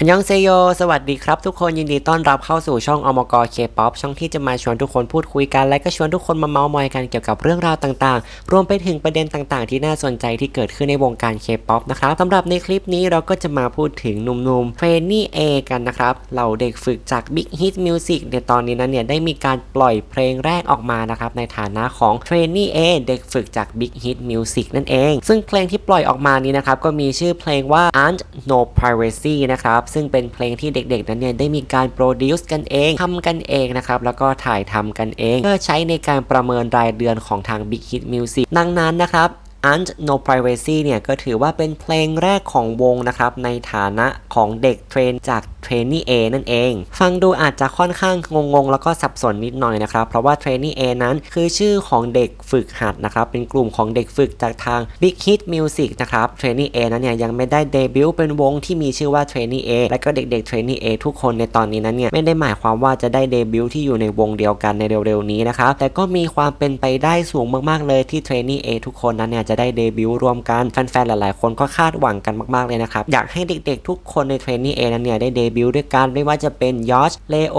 อันยองเซโย สวัสดีครับทุกคนยินดีต้อนรับเข้าสู่ช่องอมกเคป๊อปช่องที่จะมาชวนทุกคนพูดคุยกัน และก็ชวนทุกคนมาเมาส์มอยกันเกี่ยวกับเรื่องราวต่างๆ รวมไปถึงประเด็นต่างๆ ที่น่าสนใจที่เกิดขึ้นในวงการเคป๊อปนะครับสำหรับในคลิปนี้เราก็จะมาพูดถึงหนุ่มๆเทรนนี่เอกันนะครับ เหล่าเด็กฝึกจาก Big Hit Music ในตอนนี้นั้นเนี่ยได้มีการปล่อยเพลงแรกออกมานะครับในฐานะของเทรนนี่เอเด็กฝึกจาก Big Hit Music นั่นเอง ซึ่งเพลงที่ปล่อยออกมานี้นะครับก็มีชื่อเพลงว่า Aunt No Privacy นะครับซึ่งเป็นเพลงที่เด็กๆ นั้นเนี่ยได้มีการโปรดิวซ์กันเองทำกันเองนะครับแล้วก็ถ่ายทำกันเอง เพื่อใช้ในการประเมินรายเดือนของทาง Big Hit Music ดังนั้นนะครับ Aunt No Privacy เนี่ยก็ถือว่าเป็นเพลงแรกของวงนะครับ ในฐานะของเด็กเทรนจากเทรนนี่เอนั่นเอง ฟังดูอาจจะค่อนข้างงงๆ แล้วก็สับสนนิดหน่อยนะครับ เพราะว่าเทรนนี่เอนั้นคือชื่อของเด็กฝึกหัดนะครับ เป็นกลุ่มของเด็กฝึกจากทาง Big Hit Music นะครับเทรนนี่เอนั้นเนี่ยยังไม่ได้เดบิวต์เป็นวงที่มีชื่อว่าเทรนนี่เอและก็เด็กๆเทรนนี่เอทุกคนในตอนนี้นั้นเนี่ยไม่ได้หมายความว่าจะได้เดบิวต์ที่อยู่ในวงเดียวกันในเร็วๆนี้นะครับแต่ก็มีความเป็นไปได้สูงมากๆเลยที่เทรนนี่เอทุกคนนั้นเนี่ยจะได้เดบิวต์รวมกันแฟนๆหลายๆ คนก็คาดหวังกันมากๆเลยนะครับ อยากให้เด็กๆ ทุกคนในเทรนนี่เอนั้นเนี่ยได้เดบิวต์ด้วยกันไม่ว่าจะเป็นยอชเลโอ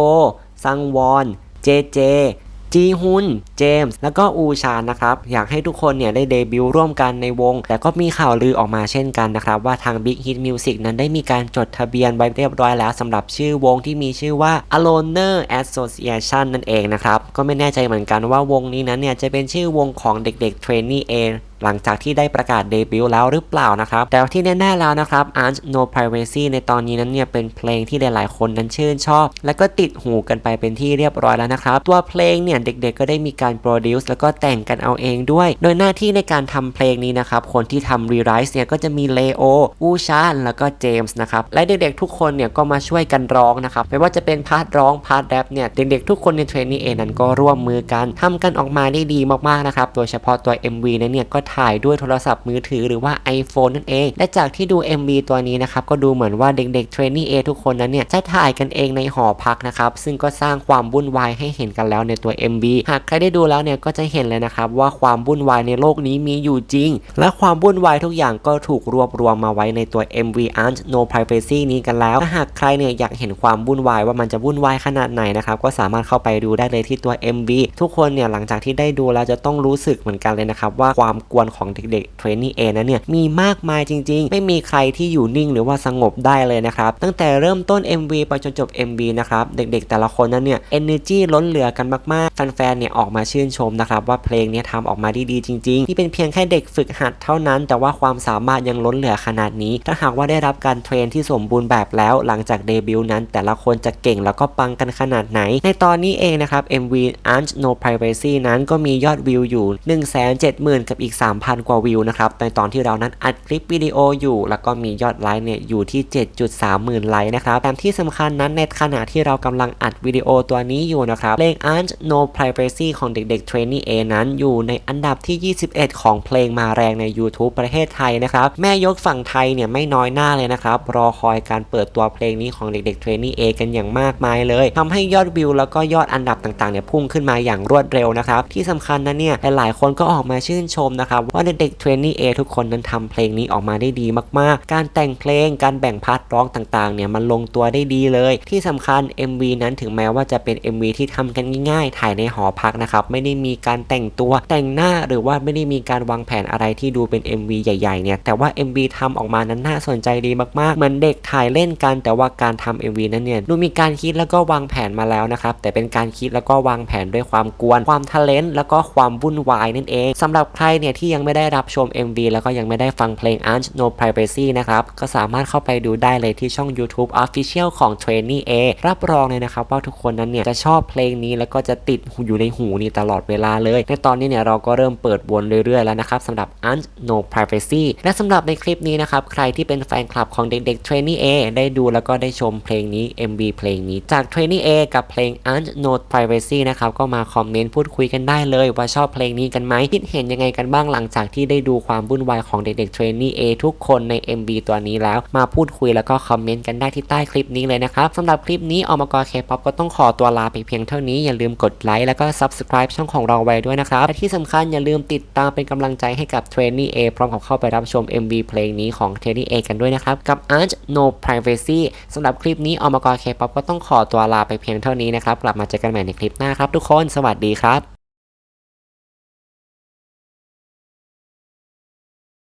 ซังวอนเจเจจีฮุน เจมส์ แล้วก็อูชานนะครับ อยากให้ทุกคนเนี่ยได้เดบิวต์ร่วมกันในวง แต่ก็มีข่าวลือออกมาเช่นกันนะครับ ว่าทาง Big Hit Music นั้นได้มีการจดทะเบียนไว้เรียบร้อยแล้วสำหรับชื่อวงที่มีชื่อว่า Aloner Association นั่นเองนะครับ ก็ไม่แน่ใจเหมือนกันว่าวงนี้นั้นเนี่ยจะเป็นชื่อวงของเด็กๆ Trainee A หลังจากที่ได้ประกาศเดบิวต์แล้วหรือเปล่านะครับ แต่ที่แน่ๆแล้วนะครับ Aunt No Privacy ในตอนนี้นั้นเนี่ยเป็นเพลงที่หลายๆ คนนั้นชื่นชอบ และก็ติดหูกันไปเป็นที่เรียบร้อยแล้วนะครับ ตัวเพลงเนี่ยเด็กๆ ก็ได้มีการโปรดิวซ์แล้วก็แต่งกันเอาเองด้วย โดยหน้าที่ในการทำเพลงนี้นะครับ คนที่ทำรีไรซ์เนี่ยก็จะมีเลโออูชานแล้วก็เจมส์นะครับ และเด็กๆ ทุกคนเนี่ยก็มาช่วยกันร้องนะครับ ไม่ว่าจะเป็นพาร์ทร้องพาร์ทแรปเนี่ยเด็กๆ ทุกคนในเทรนนี่เองนั้นก็ร่วมมือกันทำกันออกมาได้ดีมากๆนะครับ โดยเฉพาะตัว MV นั้นเนี่ยก็ถ่ายด้วยโทรศัพท์มือถือหรือว่า iPhone นั่นเอง และจากที่ดู MV ตัวนี้นะครับก็ดูเหมือนว่าเด็กๆเทรนนี่เอทุกคนนั้นเนี่ยจะถ่ายกันเองในหอพักนะครับซึ่งก็สร้างความวุ่นวายให้เห็นกันแล้วในตัว MV หากใครได้ดูแล้วเนี่ยก็จะเห็นเลยนะครับว่าความวุ่นวายในโลกนี้มีอยู่จริง และความวุ่นวายทุกอย่างก็ถูกรวบรวมมาไว้ในตัว MV Aunt No Privacy นี้กันแล้วถ้าหากใครเนี่ยอยากเห็นความวุ่นวายว่ามันจะวุ่นวายขนาดไหนนะครับก็สามารถเข้าไปดูได้เลยที่ตัว MV ทุกคนเนี่ยหลังจากที่ได้ดูแล้วจะต้องรู้สึกเหมือนกันเลยนะครับว่าความกวนของเด็กๆเทรนนี่เอนั้นเนี่ยมีมากมายจริง ๆ ไม่มีใครที่อยู่นิ่งหรือว่าสงบได้เลยนะครับตั้งแต่เริ่มต้น MV ไปจนจบ MV นะครับเด็กๆ แต่ละคนนั้นเนี่ย energy ล้นเหลือกันมากๆแฟนๆเนี่ยออกมาชื่นชมนะครับว่าเพลงเนี้ทำออกมาด้ดีจริงๆที่เป็นเพียงแค่เด็กฝึกหัดเท่านั้น แต่ว่าความสามารถยังล้นเหลือขนาดนี้ ถ้าหากว่าได้รับการเทรนที่สมบูรณ์แบบแล้ว หลังจากเดบิวต์นั้น แต่ละคนจะเก่งแล้วก็ปังกันขนาดไหน ในตอนนี้เองนะครับ MV Aunt No Privacy นั้นก็มียอดวิวอยู่ 170,000 กับอีก3,000 กว่าวิวนะครับ ในตอนที่เรานั้นอัดคลิปวิดีโออยู่ แล้วก็มียอดไลค์เนี่ยอยู่ที่ 7.3 หมื่นไลค์นะครับแต่ที่สำคัญนั้นในขณะที่เรากำลังอัดวิดีโอตัวนี้อยู่นะครับเพลง Aunt No Privacy ของเด็กๆ Trainee A นั้นอยู่ในอันดับที่ 21 ของเพลงมาแรงใน YouTube ประเทศไทยนะครับ แม่ยกฝั่งไทยเนี่ยไม่น้อยหน้าเลยนะครับ รอคอยการเปิดตัวเพลงนี้ของเด็กๆ Trainee A กันอย่างมากมายเลยทำให้ยอดวิวแล้วก็ยอดอันดับต่างๆเนี่ยพุ่งขึ้นมาอย่างรวดเร็วนะครับที่สำคัญนะเนี่ยหลายๆคนก็ออกมาชื่นชมนะครับว่าเด็กๆ Trainee A ทุกคนนั้นทำเพลงนี้ออกมาได้ดีมากๆ การแต่งเพลงการแบ่งพาร์ทร้องต่างๆเนี่ยมันลงตัวได้ดีเลย ที่สำคัญ MV นั้นถึงแม้ว่าจะเป็น MV ที่ทำกันง่ายๆ ถ่ายในหอพักนะครับไม่ได้มีการแต่งตัวแต่งหน้าหรือว่าไม่ได้มีการวางแผนอะไรที่ดูเป็น MV ใหญ่ๆเนี่ยแต่ว่า MV ทำออกมานั้นน่าสนใจดีมากๆเหมือนเด็กถ่ายเล่นกัน แต่ว่าการทำ MV นั้นเนี่ยดูมีการคิดแล้วก็วางแผนมาแล้วนะครับแต่เป็นการคิดแล้วก็วางแผนด้วยความกวน ความทะเลนแล้วก็ความวุ่นวายนั่นเองสำหรับใครเนี่ยที่ยังไม่ได้รับชม MV แล้วก็ยังไม่ได้ฟังเพลง Aunt No Privacy นะครับ ก็สามารถเข้าไปดูได้เลยที่ช่อง YouTube Official ของ Trainee A รับรองเลยนะครับว่าทุกคนนั้นเนี่ยจะชอบเพลงนี้แล้วก็จะติดอยู่ในหูนี่ตลอดเวลาเลย ในตอนนี้เนี่ยเราก็เริ่มเปิดวนเรื่อยๆแล้วนะครับสำหรับ Aunt No Privacy และสำหรับในคลิปนี้นะครับใครที่เป็นแฟนคลับของเด็กๆ Trainee A ได้ดูแล้วก็ได้ชมเพลงนี้ MV เพลงนี้จาก Trainee A กับเพลง Aunt No Privacy นะครับก็มาคอมเมนต์พูดคุยกันได้เลยว่าชอบเพลงนี้กันไหมคิดเห็นยังไงกันบ้างหลังจากที่ได้ดูความวุ่นวายของเด็กๆเทรนนี่ A ทุกคนใน MV ตัวนี้แล้ว มาพูดคุยแล้วก็คอมเมนต์กันได้ที่ใต้คลิปนี้เลยนะครับสำหรับคลิปนี้อมกรเคป๊อปก็ต้องขอตัวลาไปเพียงเท่านี้อย่าลืมกดไลค์แล้วก็ Subscribe ช่องของเราไว้ด้วยนะครับและที่สำคัญอย่าลืมติดตามเป็นกำลังใจให้กับเทรนนี่ A พร้อมกับเข้าไปรับชม MV เพลงนี้ของเทรนนี่ A กันด้วยนะครับกับ Art No Privacy สำหรับคลิปนี้อมกรเคป๊อปก็ต้องขอตัวลาไปเพียงเท่านี้นะครับกลับมาเจอกันใหม่ในคลิปหน้าครับทุกคนสวัสดีครับ